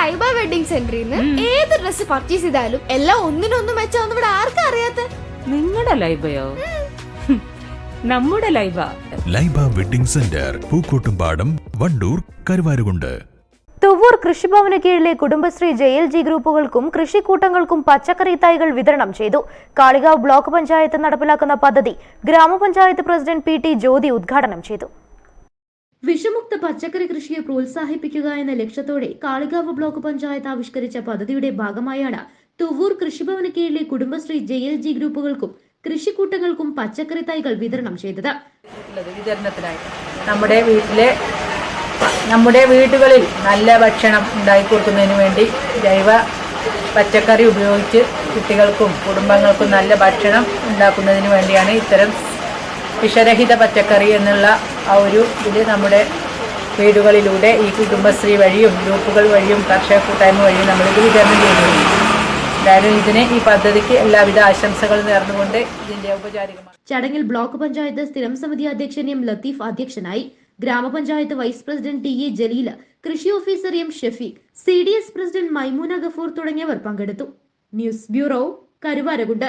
Laiba wedding സെന്ററിൽ നിന്ന് ഏത് ഡ്രസ് പർച്ചേസ് ചെയ്താലും എല്ലാം ഒന്നിനൊന്നും മെച്ചാന്ന് ഇവിടെ ആർക്കും അറിയാത്ത? നിങ്ങളുടെ ലൈബയോ? നമ്മുടെ Laiba. Laiba wedding centre Pookkottumpadam Wandoor Karuvarakundu. Thuvvur കൃഷിഭവന് കീഴിലെ കുടുംബശ്രീ ജെ എൽ ജി ഗ്രൂപ്പുകൾക്കും കൃഷിക്കൂട്ടങ്ങൾക്കും പച്ചക്കറി തൈകൾ വിതരണം ചെയ്തു. കാളികാവ് ബ്ലോക്ക് പഞ്ചായത്ത് നടപ്പിലാക്കുന്ന പദ്ധതി ഗ്രാമപഞ്ചായത്ത് പ്രസിഡന്റ് പി ടി ജ്യോതി ഉദ്ഘാടനം ചെയ്തു. വിഷമുക്ത പച്ചക്കറി കൃഷിയെ പ്രോത്സാഹിപ്പിക്കുക എന്ന ലക്ഷ്യത്തോടെ കാളികാവ് ബ്ലോക്ക് പഞ്ചായത്ത് ആവിഷ്കരിച്ച പദ്ധതിയുടെ ഭാഗമായാണ് തുവൂർ കൃഷിഭവന് കീഴിലെ കുടുംബശ്രീ ജെ എൽ ജി ഗ്രൂപ്പുകൾക്കും കൃഷിക്കൂട്ടങ്ങൾക്കും പച്ചക്കറി തൈകൾ വിതരണം ചെയ്തത്. നമ്മുടെ വീട്ടിലെ നമ്മുടെ വീടുകളിൽ നല്ല ഭക്ഷണം ഉണ്ടാക്കി കൊടുക്കുന്നതിന് വേണ്ടി ജൈവ പച്ചക്കറി ഉപയോഗിച്ച് കുട്ടികൾക്കും കുടുംബങ്ങൾക്കും നല്ല ഭക്ഷണം ഉണ്ടാക്കുന്നതിന് വേണ്ടിയാണ് ഇത്തരം വിഷരഹിത പച്ചക്കറി എന്നുള്ള ആ ഒരു ഇത് നമ്മുടെ വീടുകളിലൂടെ ഈ കുടുംബശ്രീ വഴിയും ഗ്രൂപ്പുകൾ വഴിയും കർഷക കൂട്ടായ്മ വഴിയും നമ്മളിത് വിതരണം ചെയ്യുന്നു എന്തായാലും ഇതിന് ഈ പദ്ധതിക്ക് എല്ലാവിധ ആശംസകളും നേർന്നുകൊണ്ട് ഇതിന്റെ ഔപചാരികമാണ് ചടങ്ങിൽ ബ്ലോക്ക് പഞ്ചായത്ത് സ്ഥിരം സമിതി അധ്യക്ഷൻ എം ലത്തീഫ് അധ്യക്ഷനായി ഗ്രാമപഞ്ചായത്ത് vice president T A Jaleela കൃഷി officer M Shefeeq C D S president Maimoona Gafoor തുടങ്ങിയവർ പങ്കെടുത്തു. News bureau Karuvarakundu.